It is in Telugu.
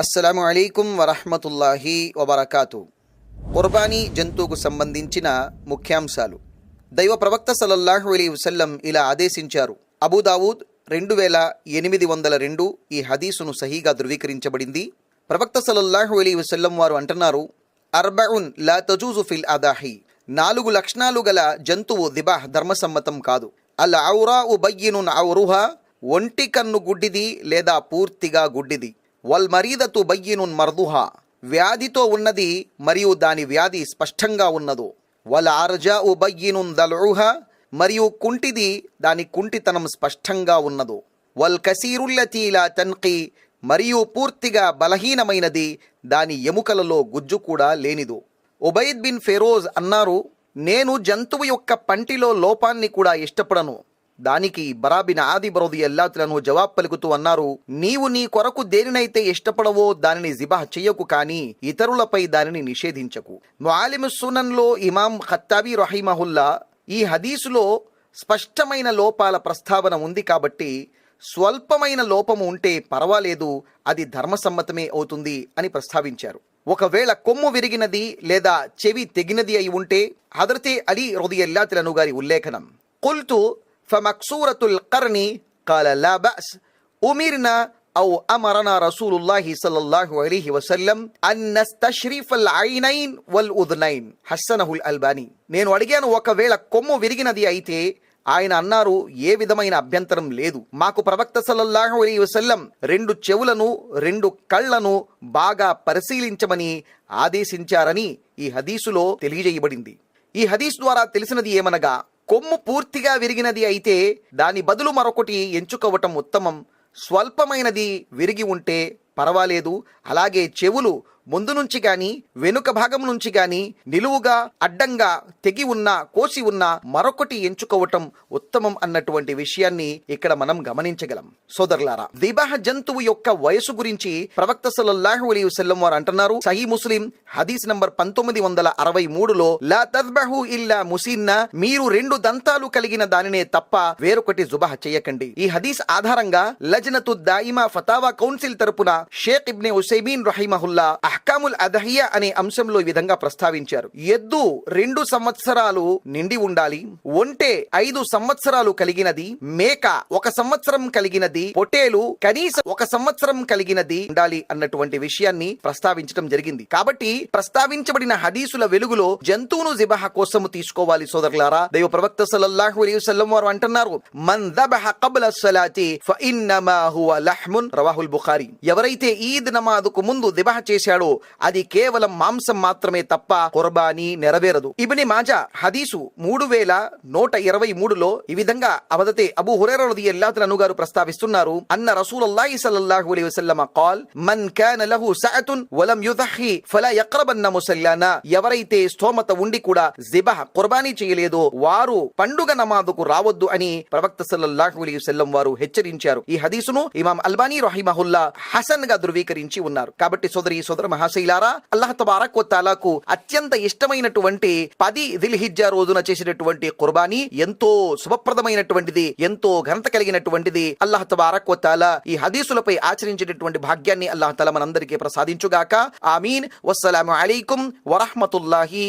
అస్సలం అయికం వరహమతుల్లాహి వబర్కాతు. కుర్బానీ జంతువుకు సంబంధించిన ముఖ్యాంశాలు. దైవ ప్రవక్త సలల్లాహు అలీ వసల్లం ఇలా ఆదేశించారు. అబూదావూద్ రెండు వేల ఎనిమిది వందల రెండు ఈ హదీసును సహీగా ధృవీకరించబడింది. ప్రవక్త సలల్లాహు అలీ వసల్లం వారు అంటున్నారు అర్బఉన్ లా తజూజు ఫిల్ అదాహి. నాలుగు లక్షణాలు గల జంతువు దిబాహ్ ధర్మసమ్మతం కాదు. అల్ ఔరా ఉబయ్యను ఔరుహా ఒంటి కన్ను గుడ్డిది లేదా పూర్తిగా గుడ్డిది. వల్ మరీదతు బయ్యినున్ మర్దుహా. వ్యాధితో ఉన్నది మరియు దాని వ్యాధి స్పష్టంగా ఉన్నదో. వల్ ఆర్జా ఉబయ్యినున్ దలుహ మరియు కుంటిది దాని కుంటితనం స్పష్టంగా ఉన్నదో. వల్ కసీరుల్లతీలా తన్కి మరియు పూర్తిగా బలహీనమైనది దాని ఎముకలలో గుజ్జు కూడా లేనిదు. ఉబైద్ బిన్ ఫెరోజ్ అన్నారు నేను జంతువు యొక్క పంటిలో లోపాన్ని కూడా ఇష్టపడను. దానికి బరాబిన ఆది బరోది ఎల్లాతులను జవాబు పలుకుతూ అన్నారు నీవు నీ కొరకు దేనినైతే ఇష్టపడవో దానిని జిబాహ్ చెయ్యకు కానీ ఇతరులపై దానిని నిషేధించకు. ముఆలిము సునన్లో ఇమాం ఖత్తాబీ రహీమహుల్లా ఈ హదీసులో స్పష్టమైన లోపాల ప్రస్తావన ఉంది కాబట్టి స్వల్పమైన లోపము ఉంటే పర్వాలేదు అది ధర్మసమ్మతమే అవుతుంది అని ప్రస్తావించారు. ఒకవేళ కొమ్ము విరిగినది లేదా చెవి తెగినది అయి ఉంటే హదరతే అలీ రొదియల్లాతులను గారి ఉల్లేఖనం. కుల్తు ఫమక్సూరతుల్ కర్ని కాల లా బస్ ఉమిర్నా أو أمرنا رسول الله صلى الله عليه وسلم أن نستشرف العينين والأذنين حسنه الألباني నేను అడిగాను ఒకవేళ కొమ్ము విరిగినది అయితే ఆయన అన్నారు ఏ విధమైన అభ్యంతరం లేదు మాకు ప్రవక్త సల్లల్లాహు అలైహి వసల్లం రెండు చెవులను రెండు కళ్ళను బాగా పరిశీలించమని ఆదేశించారని ఈ హదీసులో తెలియజేయబడింది ఈ హదీస్ ద్వారా తెలిసినది ఏమనగా కొమ్ము పూర్తిగా విరిగినది అయితే దాని బదులు మరొకటి ఎంచుకోవటం ఉత్తమం. స్వల్పమైనది విరిగి ఉంటే పర్వాలేదు. అలాగే చెవులు ముందు నుంచి గాని వెనుక భాగం నుంచి గాని నిలువుగా అడ్డంగా తెగి ఉన్న కోసి ఉన్న మరొకటి ఎంచుకోవటం ఉత్తమం అన్నటువంటి విషయాన్ని ఇక్కడ మనం గమనించగలం. సోదరులారా వివాహ జంతువు యొక్క వయసు గురించి ప్రవక్త సల్లల్లాహు అలీ వసల్లం వారు అంటున్నారు. సహీ ముస్లిం హదీస్ నంబర్ పంతొమ్మిది వందల అరవై మూడులో లా తద్బహు ఇల్లా ముసిన్న మీరు రెండు దంతాలు కలిగిన దానినే తప్ప వేరొకటి జుబహ చేయకండి. ఈ హదీస్ ఆధారంగా లజ్నతు దాయిమా ఫతావా కౌన్సిల్ తరపున షేక్ ఇబ్నే ఉసైమీన్ రహిమహుల్లా అహ్కాముల్ అదహియ అనే అంశంలో ఈ విధంగా ప్రస్తావించారు. ఎద్దు రెండు సంవత్సరాలు నిండి ఉండాలి ఒంటె ఐదు సంవత్సరాలు కలిగినది మేక ఒక సంవత్సరం కలిగినది పొటేలు కనీసం ఒక సంవత్సరం కలిగినది ఉండాలి అన్నటువంటి విషయాన్ని ప్రస్తావించడం జరిగింది. కాబట్టి ప్రస్తావించబడిన హదీసుల వెలుగులో జంతువును జిబహ కోసము తీసుకోవాలి సోదరులారా. దైవ ప్రవక్త సల్లల్లాహు అలైహి వసల్లం వారు అంటున్నారు మన్ దబహ కబ్ల సలాతి ఫ ఇన్నమా హువ లహ్మున్ రవాహుల్ బుఖారి. ఎవరైతే ఈద్ నమాదుకు ముందు దిబహ చేశాడో అది కేవలం మాంసం మాత్రమే తప్ప కుర్బానీ నెరవేరదు. ఇబిని మాజా హదీసు మూడు వేల నూట ఇరవై మూడులో ఈ విధంగా అవదతే అబు హురేరది ఎల్లాతులను గారు ప్రస్తావిస్తున్నారు. అన్న రసూలల్లాహి సల్లల్లాహు అలైహి వసల్లమ కాల్ మన్ కాన లహు సఅతున్ వలం యుదహి ఫలా యక్రబన్న ముసల్లానా. ఎవరైతే స్తోమత ఉండి కూడా జిబహ కుర్బానీ చేయలేదో వారు పండుగ నమాదుకు రావద్దు అని ప్రవక్త సల్లల్లాహు అలైహి వసల్లం వారు హెచ్చరించారు. ఈ హదీసును ఇమాం అల్బానీ రహిమహుల్లా హసన్గా ధృవీకరించి ఉన్నారు. కాబట్టి సోదరి సోదర మహాశైలారా అల్లాహ్ తబారక్ తాలాకు అత్యంత ఇష్టమైనటువంటి పది దిల్హిజ్జా రోజున చేసినటువంటి కుర్బానీ ఎంతో శుభప్రదమైనటువంటిది ఎంతో ఘనత కలిగినటువంటిది అల్లాహ్ తబారక్ తాలా ఈ హదీసులపై ఆచరించేటటువంటి భాగ్యాన్ని అల్లాహ్ తాలా మనందరికీ ప్రసాదించుగాక. ఆమీన్. వస్సలాము అలైకుం వరహమతుల్లాహి